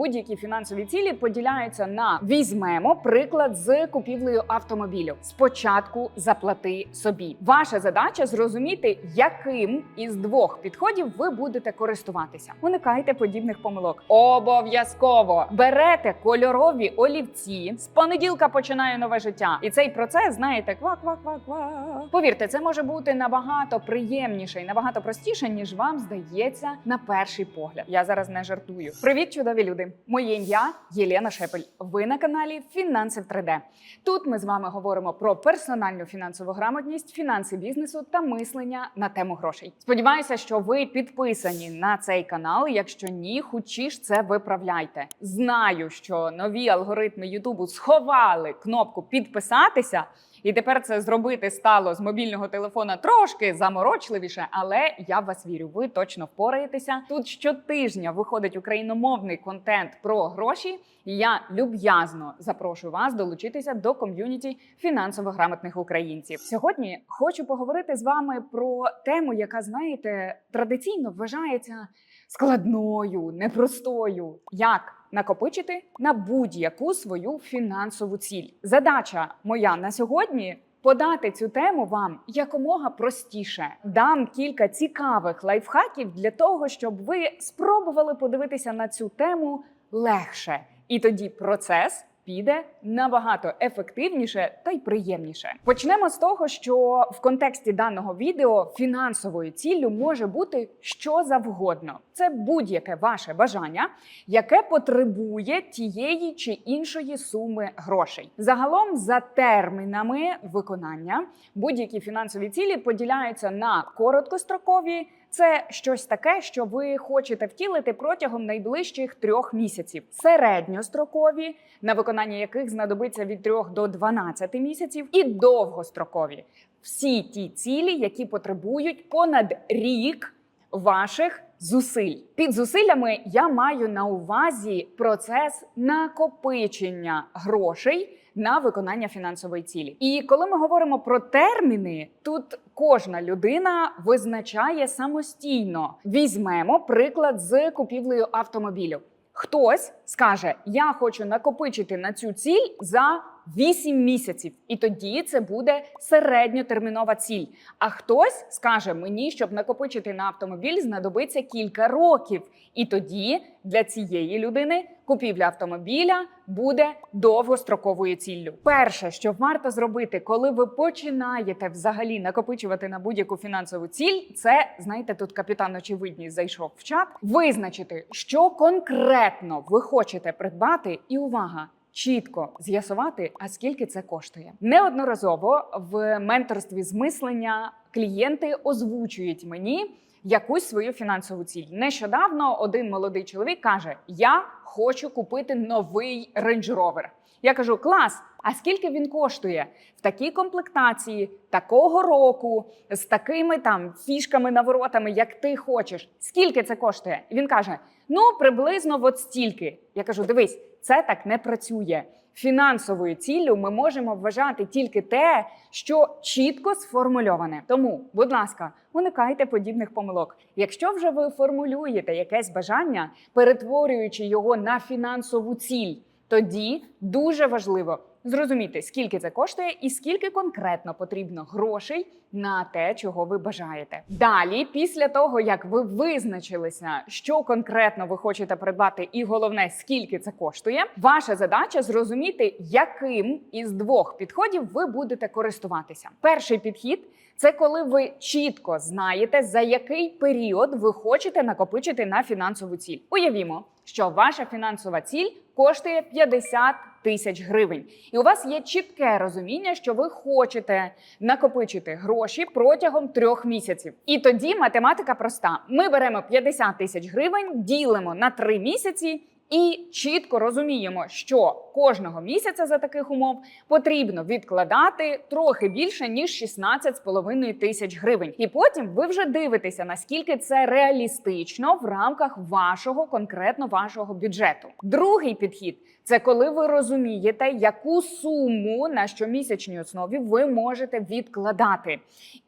Будь-які фінансові цілі поділяються на візьмемо приклад з купівлею автомобілю. Спочатку заплати собі. Ваша задача зрозуміти, яким із двох підходів ви будете користуватися. Уникайте подібних помилок. Обов'язково берете кольорові олівці. З понеділка починає нове життя, і цей процес знаєте, ква-ква-ква-ква. Повірте, це може бути набагато приємніше і набагато простіше, ніж вам здається на перший погляд. Я зараз не жартую. Привіт, чудові люди! Моє ім'я Єлена Шепель. Ви на каналі Фінанси в 3D. Тут ми з вами говоримо про персональну фінансову грамотність, фінанси бізнесу та мислення на тему грошей. Сподіваюся, що ви підписані на цей канал. Якщо ні, хочі це виправляйте. Знаю, що нові алгоритми Ютубу сховали кнопку підписатися. І тепер це зробити стало з мобільного телефона трошки заморочливіше, але я в вас вірю. Ви точно впораєтеся. Тут щотижня виходить україномовний контент про гроші. І я люб'язно запрошую вас долучитися до ком'юніті фінансово грамотних українців. Сьогодні хочу поговорити з вами про тему, яка знаєте традиційно вважається складною, непростою. Як накопичити на будь-яку свою фінансову ціль? Задача моя на сьогодні. Подати цю тему вам якомога простіше. Дам кілька цікавих лайфхаків для того, щоб ви спробували подивитися на цю тему легше. І тоді процес піде набагато ефективніше та й приємніше. Почнемо з того, що в контексті даного відео фінансовою ціллю може бути що завгодно. Це будь-яке ваше бажання, яке потребує тієї чи іншої суми грошей. Загалом, за термінами виконання, будь-які фінансові цілі поділяються на короткострокові. Це щось таке, що ви хочете втілити протягом найближчих трьох місяців. Середньострокові, на виконання яких знадобиться від 3 до 12 місяців, і довгострокові всі ті цілі, які потребують понад рік ваших зусиль. Під зусиллями я маю на увазі процес накопичення грошей. На виконання фінансової цілі, і коли ми говоримо про терміни, тут кожна людина визначає самостійно. Візьмемо приклад з купівлею автомобілю. Хтось скаже: Я хочу накопичити на цю ціль за 8 місяців, і тоді це буде середньотермінова ціль. А хтось скаже мені, щоб накопичити на автомобіль, знадобиться кілька років. І тоді для цієї людини купівля автомобіля буде довгостроковою ціллю. Перше, що варто зробити, коли ви починаєте взагалі накопичувати на будь-яку фінансову ціль, це знаєте, тут капітан очевидність зайшов в чат. Визначити, що конкретно ви хочете придбати, і увага. Чітко з'ясувати, а скільки це коштує. Неодноразово в менторстві з мислення клієнти озвучують мені якусь свою фінансову ціль. Нещодавно один молодий чоловік каже: Я хочу купити новий Range Rover. Я кажу: клас! А скільки він коштує в такій комплектації, такого року, з такими там фішками, наворотами, як ти хочеш? Скільки це коштує? Він каже: Ну, приблизно от стільки. Я кажу: дивись, це так не працює. Фінансовою ціллю ми можемо вважати тільки те, що чітко сформульоване. Тому, будь ласка, уникайте подібних помилок. Якщо вже ви формулюєте якесь бажання, перетворюючи його на фінансову ціль, тоді дуже важливо зрозуміти, скільки це коштує і скільки конкретно потрібно грошей на те, чого ви бажаєте. Далі, після того як ви визначилися, що конкретно ви хочете придбати, і головне, скільки це коштує, ваша задача зрозуміти, яким із двох підходів ви будете користуватися. Перший підхід. Це коли ви чітко знаєте, за який період ви хочете накопичити на фінансову ціль. Уявімо, що ваша фінансова ціль коштує 50 тисяч гривень, і у вас є чітке розуміння, що ви хочете накопичити гроші протягом трьох місяців. І тоді математика проста: ми беремо 50 тисяч гривень, ділимо на три місяці. І чітко розуміємо, що кожного місяця за таких умов потрібно відкладати трохи більше ніж 16,5 тисяч гривень. І потім ви вже дивитеся, наскільки це реалістично в рамках вашого конкретно вашого бюджету. Другий підхід це коли ви розумієте, яку суму на щомісячній основі ви можете відкладати.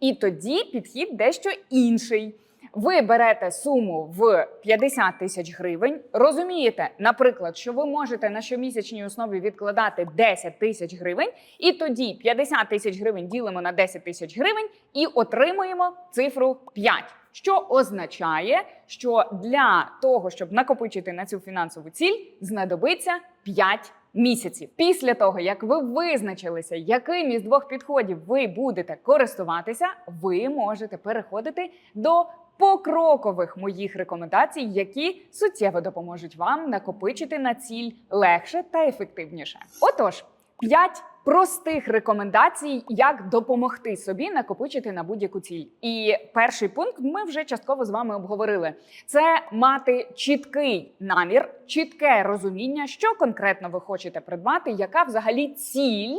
І тоді підхід дещо інший. Ви берете суму в 50 тисяч гривень. Розумієте, наприклад, що ви можете на щомісячній основі відкладати 10 тисяч гривень, і тоді 50 тисяч гривень ділимо на 10 тисяч гривень і отримуємо цифру 5. Що означає, що для того, щоб накопичити на цю фінансову ціль, знадобиться 5 місяців. Після того, як ви визначилися, яким із двох підходів ви будете користуватися, ви можете переходити до покрокових моїх рекомендацій, які суттєво допоможуть вам накопичити на ціль легше та ефективніше. Отож, 5 простих рекомендацій, як допомогти собі накопичити на будь-яку ціль. І перший пункт ми вже частково з вами обговорили: це мати чіткий намір, чітке розуміння, що конкретно ви хочете придбати, яка взагалі ціль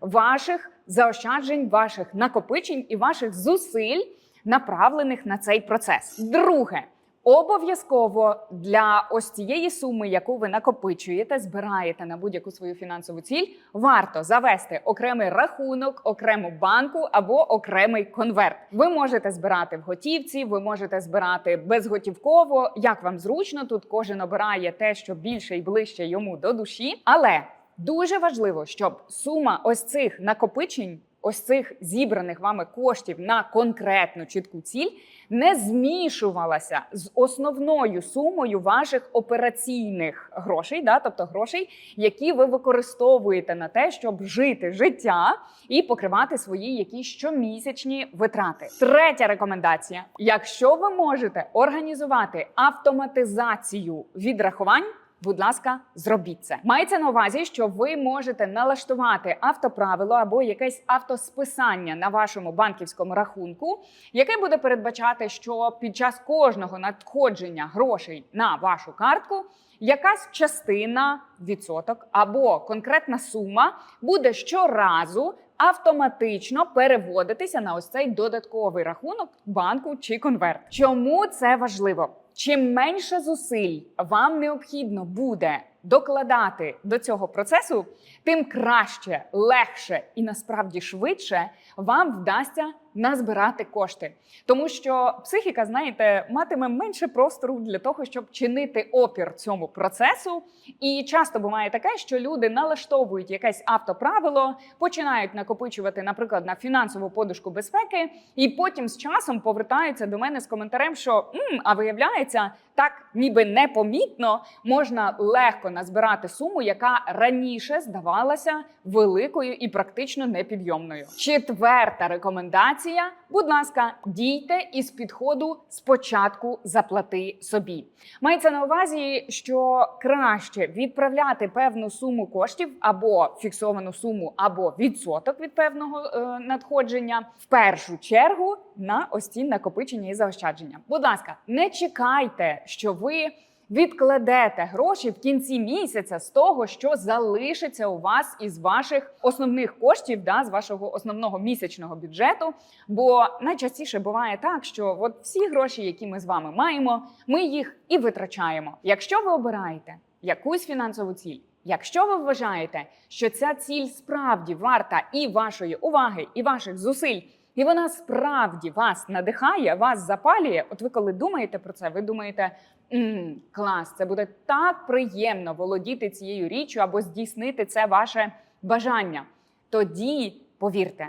ваших заощаджень, ваших накопичень і ваших зусиль, направлених на цей процес. Друге. Обов'язково для ось цієї суми, яку ви накопичуєте, збираєте на будь-яку свою фінансову ціль, варто завести окремий рахунок, окрему банку або окремий конверт. Ви можете збирати в готівці, ви можете збирати безготівково, як вам зручно. Тут кожен обирає те, що більше і ближче йому до душі. Але дуже важливо, щоб сума ось цих накопичень. Ось цих зібраних вами коштів на конкретну чітку ціль не змішувалася з основною сумою ваших операційних грошей, да, тобто грошей, які ви використовуєте на те, щоб жити життя і покривати свої якісь щомісячні витрати. Третя рекомендація: якщо ви можете організувати автоматизацію відрахувань. Будь ласка, зробіть це. Мається на увазі, що ви можете налаштувати автоправило або якесь автосписання на вашому банківському рахунку, яке буде передбачати, що під час кожного надходження грошей на вашу картку якась частина відсоток або конкретна сума буде щоразу автоматично переводитися на ось цей додатковий рахунок банку чи конверт. Чому це важливо? Чим менше зусиль вам необхідно буде докладати до цього процесу, тим краще, легше і насправді швидше вам вдасться назбирати кошти. Тому що психіка, знаєте, матиме менше простору для того, щоб чинити опір цьому процесу. І часто буває таке, що люди налаштовують якесь автоправило, починають накопичувати, наприклад, на фінансову подушку безпеки, і потім з часом повертаються до мене з коментарем, що «М, а виявляється, так ніби непомітно можна легко назбирати суму, яка раніше здавалася великою і практично непідйомною. Четверта рекомендація: будь ласка, дійте із підходу спочатку заплати собі. Мається на увазі, що краще відправляти певну суму коштів або фіксовану суму, або відсоток від певного е, надходження в першу чергу на ось ці накопичення і заощадження. Будь ласка, не чекайте, що ви. Відкладете гроші в кінці місяця з того, що залишиться у вас із ваших основних коштів, да, з вашого основного місячного бюджету. Бо найчастіше буває так, що от всі гроші, які ми з вами маємо, ми їх і витрачаємо. Якщо ви обираєте якусь фінансову ціль, якщо ви вважаєте, що ця ціль справді варта і вашої уваги, і ваших зусиль. І вона справді вас надихає, вас запалює. От ви коли думаєте про це, ви думаєте, «М, клас, це буде так приємно володіти цією річчю або здійснити це ваше бажання. Тоді, повірте,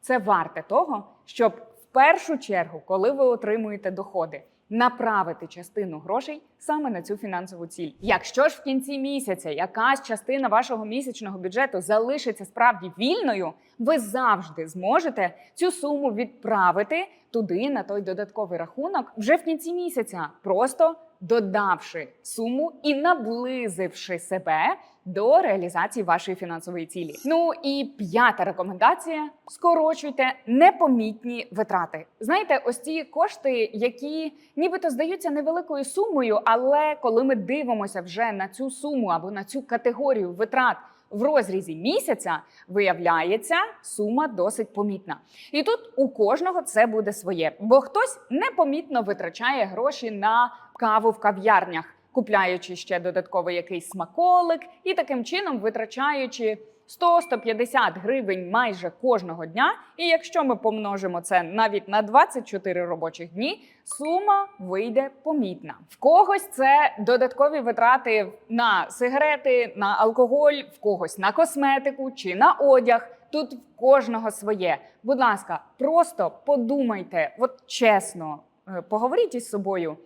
це варте того, щоб в першу чергу, коли ви отримуєте доходи, направити частину грошей саме на цю фінансову ціль. Якщо ж в кінці місяця якась частина вашого місячного бюджету залишиться справді вільною, ви завжди зможете цю суму відправити туди на той додатковий рахунок вже в кінці місяця, просто додавши суму і наблизивши себе до реалізації вашої фінансової цілі. Ну і п'ята рекомендація: скорочуйте непомітні витрати. Знаєте, ось ці кошти, які нібито здаються невеликою сумою, але коли ми дивимося вже на цю суму або на цю категорію витрат. В розрізі місяця виявляється сума досить помітна, і тут у кожного це буде своє, бо хтось непомітно витрачає гроші на каву в кав'ярнях, купляючи ще додатково якийсь смаколик, і таким чином витрачаючи 100-150 гривень майже кожного дня. І якщо ми помножимо це навіть на 24 робочих дні, сума вийде помітна. В когось це додаткові витрати на сигарети, на алкоголь, в когось на косметику чи на одяг. Тут в кожного своє. Будь ласка, просто подумайте, от чесно, е, поговоріть із собою,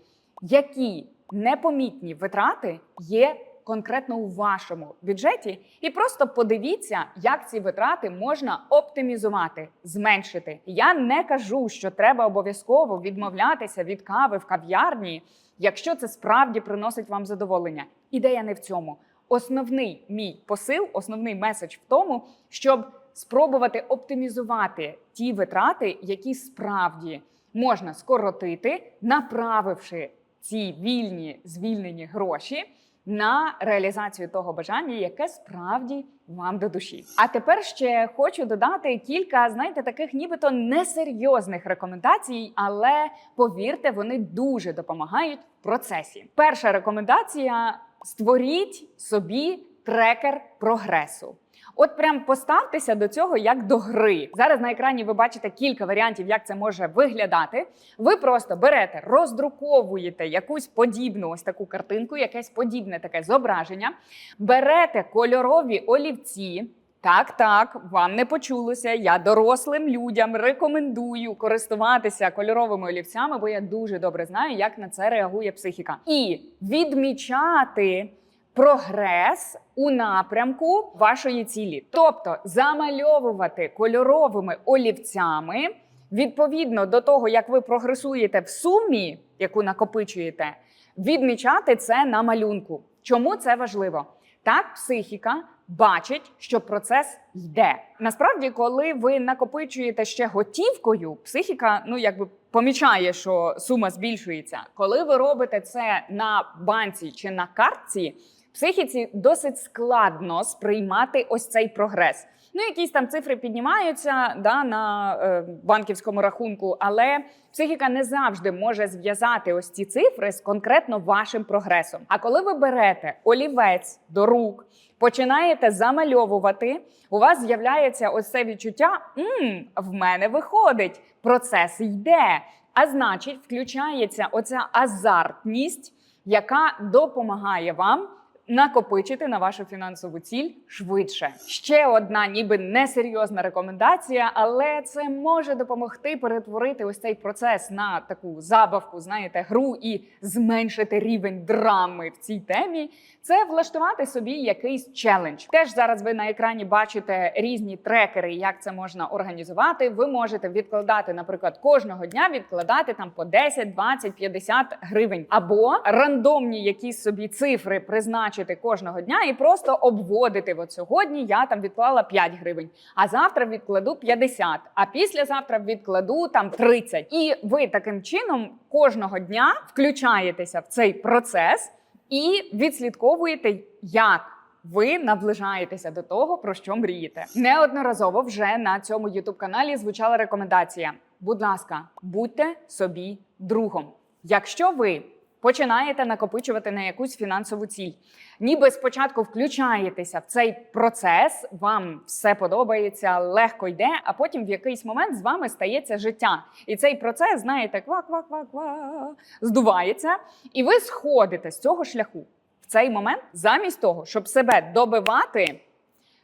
які непомітні витрати є конкретно у вашому бюджеті, і просто подивіться, як ці витрати можна оптимізувати, зменшити. Я не кажу, що треба обов'язково відмовлятися від кави в кав'ярні, якщо це справді приносить вам задоволення. Ідея не в цьому. Основний мій посил, основний меседж в тому, щоб спробувати оптимізувати ті витрати, які справді можна скоротити, направивши ці вільні звільнені гроші на реалізацію того бажання, яке справді вам до душі. А тепер ще хочу додати кілька, знаєте, таких нібито несерйозних рекомендацій, але повірте, вони дуже допомагають в процесі. Перша рекомендація: створіть собі трекер прогресу. От прям поставтеся до цього як до гри. Зараз на екрані ви бачите кілька варіантів, як це може виглядати. Ви просто берете, роздруковуєте якусь подібну ось таку картинку, якесь подібне таке зображення, берете кольорові олівці. Так, так, вам не почулося. Я дорослим людям рекомендую користуватися кольоровими олівцями, бо я дуже добре знаю, як на це реагує психіка. І відмічати прогрес у напрямку вашої цілі, тобто замальовувати кольоровими олівцями відповідно до того, як ви прогресуєте в сумі, яку накопичуєте, відмічати це на малюнку. Чому це важливо? Так, психіка бачить, що процес йде. Насправді, коли ви накопичуєте ще готівкою, психіка ну якби помічає, що сума збільшується. Коли ви робите це на банці чи на картці, психіці досить складно сприймати ось цей прогрес. Ну, якісь там цифри піднімаються да, на е, банківському рахунку, але психіка не завжди може зв'язати ось ці цифри з конкретно вашим прогресом. А коли ви берете олівець до рук, починаєте замальовувати, у вас з'являється ось це відчуття: «М, в мене виходить, процес йде. А значить, включається оця азартність, яка допомагає вам накопичити на вашу фінансову ціль швидше. Ще одна, ніби несерйозна рекомендація, але це може допомогти перетворити ось цей процес на таку забавку, знаєте, гру і зменшити рівень драми в цій темі. Це влаштувати собі якийсь челендж. Теж зараз ви на екрані бачите різні трекери, як це можна організувати. Ви можете відкладати, наприклад, кожного дня відкладати там по 10, 20, 50 гривень, або рандомні якісь собі цифри призначити кожного дня і просто обводити. От сьогодні я там відклала 5 гривень, а завтра відкладу 50, а післязавтра відкладу там 30. І ви таким чином кожного дня включаєтеся в цей процес і відслідковуєте, як ви наближаєтеся до того, про що мрієте. Неодноразово вже на цьому youtube каналі звучала рекомендація: будь ласка, будьте собі другом. Якщо ви починаєте накопичувати на якусь фінансову ціль, ніби спочатку включаєтеся в цей процес, вам все подобається, легко йде, а потім в якийсь момент з вами стається життя. І цей процес, знаєте, ква-ква-ква-ква, здувається, і ви сходите з цього шляху. В цей момент, замість того, щоб себе добивати,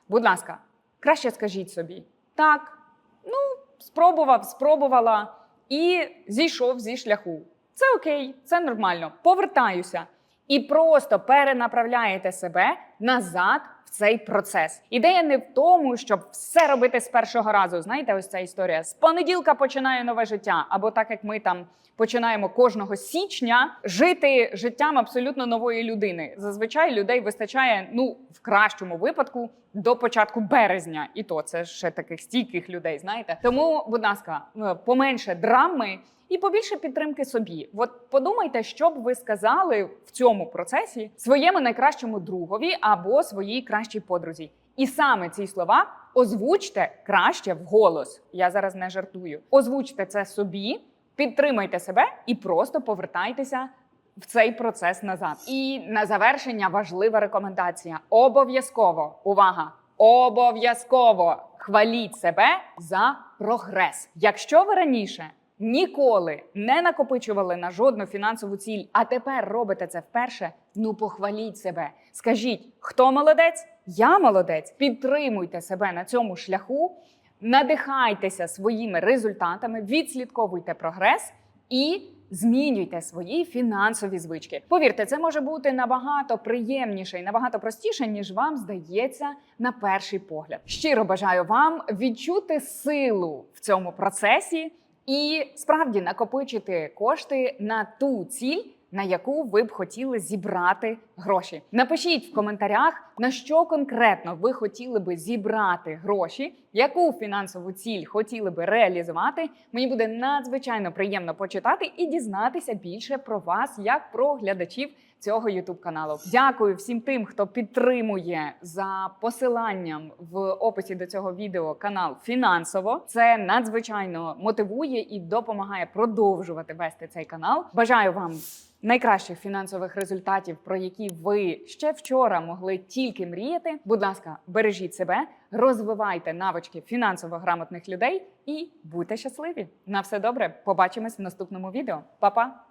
будь ласка, краще скажіть собі, так, ну, спробував, спробувала і зійшов зі шляху. Це окей, це нормально. Повертаюся і просто перенаправляєте себе назад в цей процес. Ідея не в тому, щоб все робити з першого разу. Знаєте, ось ця історія. З понеділка починаю нове життя, або так як ми там починаємо кожного січня жити життям абсолютно нової людини. Зазвичай людей вистачає, ну в кращому випадку, до початку березня, і то це ще таких стійких людей. Знаєте, тому, будь ласка, е, поменше драми. І побільше підтримки собі. От подумайте, що б ви сказали в цьому процесі своєму найкращому другові або своїй кращій подрузі. І саме ці слова озвучте краще вголос. Я зараз не жартую. Озвучте це собі, підтримайте себе і просто повертайтеся в цей процес назад. І на завершення важлива рекомендація: обов'язково увага! обов'язково хваліть себе за прогрес. Якщо ви раніше ніколи не накопичували на жодну фінансову ціль, а тепер робите це вперше, ну похваліть себе. Скажіть, хто молодець? Я молодець. Підтримуйте себе на цьому шляху, надихайтеся своїми результатами, відслідковуйте прогрес і змінюйте свої фінансові звички. Повірте, це може бути набагато приємніше і набагато простіше, ніж вам здається на перший погляд. Щиро бажаю вам відчути силу в цьому процесі і справді накопичити кошти на ту ціль. На яку ви б хотіли зібрати гроші? Напишіть в коментарях, на що конкретно ви хотіли би зібрати гроші, яку фінансову ціль хотіли би реалізувати. Мені буде надзвичайно приємно почитати і дізнатися більше про вас, як про глядачів цього youtube каналу. Дякую всім тим, хто підтримує за посиланням в описі до цього відео канал фінансово. Це надзвичайно мотивує і допомагає продовжувати вести цей канал. Бажаю вам найкращих фінансових результатів, про які ви ще вчора могли тільки мріяти. Будь ласка, бережіть себе, розвивайте навички фінансово грамотних людей і будьте щасливі. На все добре. Побачимось в наступному відео. Па-па!